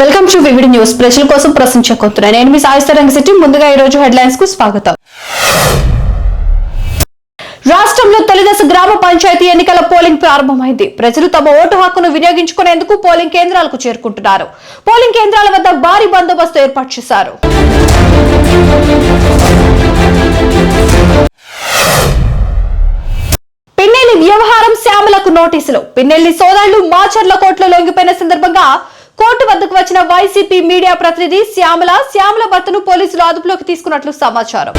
Welcome to VVD news. ప్రజల కోసం ప్రశ్నించకొస్తున్నాను నేను మీ సాయిస్తరంగ సిటీ ముందుగా ఈ రోజు హెడ్లైన్స్కు స్వాగతం. రాష్ట్రంలో తొలిదశ గ్రామ పంచాయతీ ఎన్నికల పోలింగ్ ప్రారంభమైంది. ప్రజలు తమ ఓటు హక్కును వినియోగించుకునేందుకు పోలింగ్ కేంద్రాలకు చేరుకుంటున్నారు. పోలింగ్ కేంద్రాల వద్ద భారీ బందోబస్తు ఏర్పాటు చేశారు. పిన్నెల్లి వ్యవహారం శ్యామలకు నోటీసులు. పిన్నెల్లి సోదరులు మాచర్ల కోర్టులో లొంగిపోయిన సందర్భంగా కోర్టు వద్దకు వచ్చిన వైసీపీ మీడియా ప్రతినిధి శ్యామల శ్యామల భర్తను పోలీసులు అదుపులోకి తీసుకున్నట్లు సమాచారం.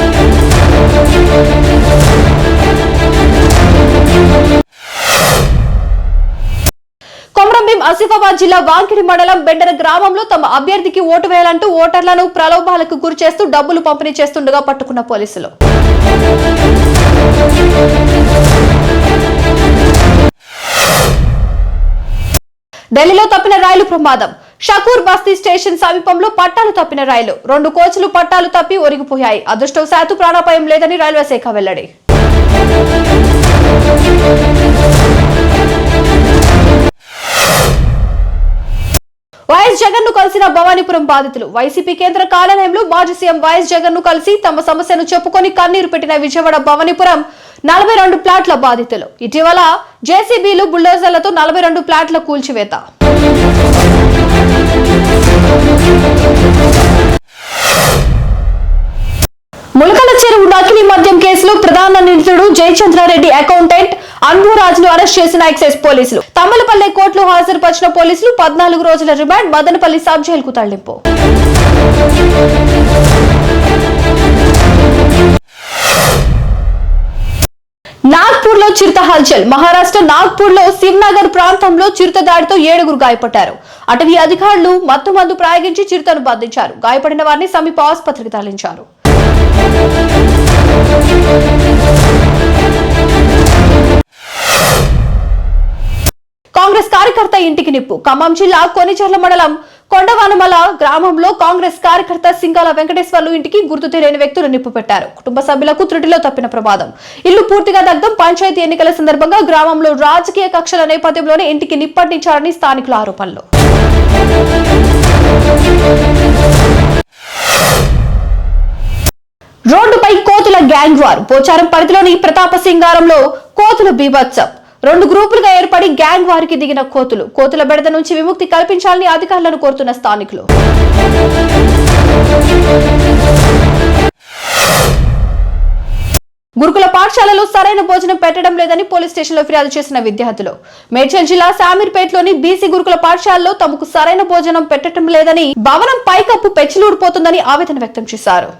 కొమరంభీం ఆసిఫాబాద్ జిల్లా వాంకిడి మండలం బెండర గ్రామంలో తమ అభ్యర్థికి ఓటు వేయాలంటూ ఓటర్లను ప్రలోభాలకు గురిచేస్తూ డబ్బులు పంపిణీ చేస్తుండగా పట్టుకున్న పోలీసులు. ఢిల్లీలో తప్పిన రైలు ప్రమాదం. షకూర్ బస్తీ స్టేషన్ సమీపంలో పట్టాలు తప్పిన రైలు. రెండు కోచ్లు పట్టాలు తప్పి ఒరిగిపోయాయి. అదృష్టవశాత్తు ప్రాణాపాయం లేదని రైల్వే శాఖ వెల్లడి. వైఎస్ జగన్ను కలిసిన భవానీపురం బాధితులు. వైసీపీ కేంద్ర కార్యాలయంలో మాజీ సీఎం వైఎస్ జగన్ను కలిసి తమ సమస్యను చెప్పుకొని కన్నీరు పెట్టిన విజయవాడ భవానీపురం నలభై రెండు ప్లాట్ల బాధితులు. ఇటీవల జేసీబీలు బుల్డోజర్లతో నలభై రెండు ప్లాట్ల కూల్చివేత. ములకల చెరువు నకిలీ మద్యం కేసులో ప్రధాన నిందితుడు జయచంద్రారెడ్డి అకౌంటెంట్ అన్బురాజును అరెస్ట్ చేసిన ఎక్సైజ్ పోలీసులు. తమ్మలపల్లి కోర్టులో హాజరుపరిచిన పోలీసులు పద్నాలుగు రోజుల రిమాండ్ మదనపల్లి సబ్ జైలుకు తరలింపు. నాగ్పూర్లో చిరుత హల్చల్. మహారాష్ట్ర నాగ్పూర్లో శివ్నగర్ ప్రాంతంలో చిరుత దాడితో ఏడుగురు గాయపడ్డారు. అటవీ అధికారులు మత్తు మందు ప్రయోగించి చిరుతను బంధించారు. గాయపడిన వారిని సమీప ఆసుపత్రికి తరలించారు. కార్యకర్త ఇంటికి నిప్పు. ఖమ్మం జిల్లా కొనిచెర్ల మండలం కొండవానమల గ్రామంలో కాంగ్రెస్ కార్యకర్త సింగాల వెంకటేశ్వర్లు ఇంటికి గుర్తు తెలియని వ్యక్తులు నిప్పు పెట్టారు. కుటుంబ సభ్యులకు త్రుటిలో తప్పిన ప్రమాదం. ఇల్లు పూర్తిగా దగ్ధం. పంచాయతీ ఎన్నికల సందర్భంగా గ్రామంలో రాజకీయ కక్షల నేపథ్యంలోనే ఇంటికి నిప్పట్టించారని స్థానికుల ఆరోపణలు. రోడ్డుపై కోతుల గ్యాంగ్ వార్. పోచారం పరిధిలోని ప్రతాప సింగారంలో కోతుల బీభత్సం. రెండు గ్రూపులుగా ఏర్పడి గ్యాంగ్ వారికి దిగిన కోతులు. కోతుల బెడద నుంచి విముక్తి కల్పించాలని అధికారులను కోరుతున్న స్థానికులు. గురుకుల పాఠశాలలో సరైన భోజనం పెట్టడం లేదని పోలీస్ స్టేషన్లో ఫిర్యాదు చేసిన విద్యార్థులు. మేడ్చల్ జిల్లా శామీర్పేటలోని బీసీ గురుకుల పాఠశాలలో తమకు సరైన భోజనం పెట్టడం లేదని భవనం పైకప్పు పెచ్చిలూడిపోతుందని ఆవేదన వ్యక్తం చేశారు.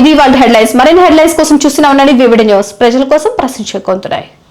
ఇది వాళ్ళ హెడ్లైన్స్. మరిన్ని హెడ్లైన్స్ కోసం చూస్తూనే ఉండండి. VVD news. ప్రజల కోసం ప్రశ్నించే కొంతున్నాయి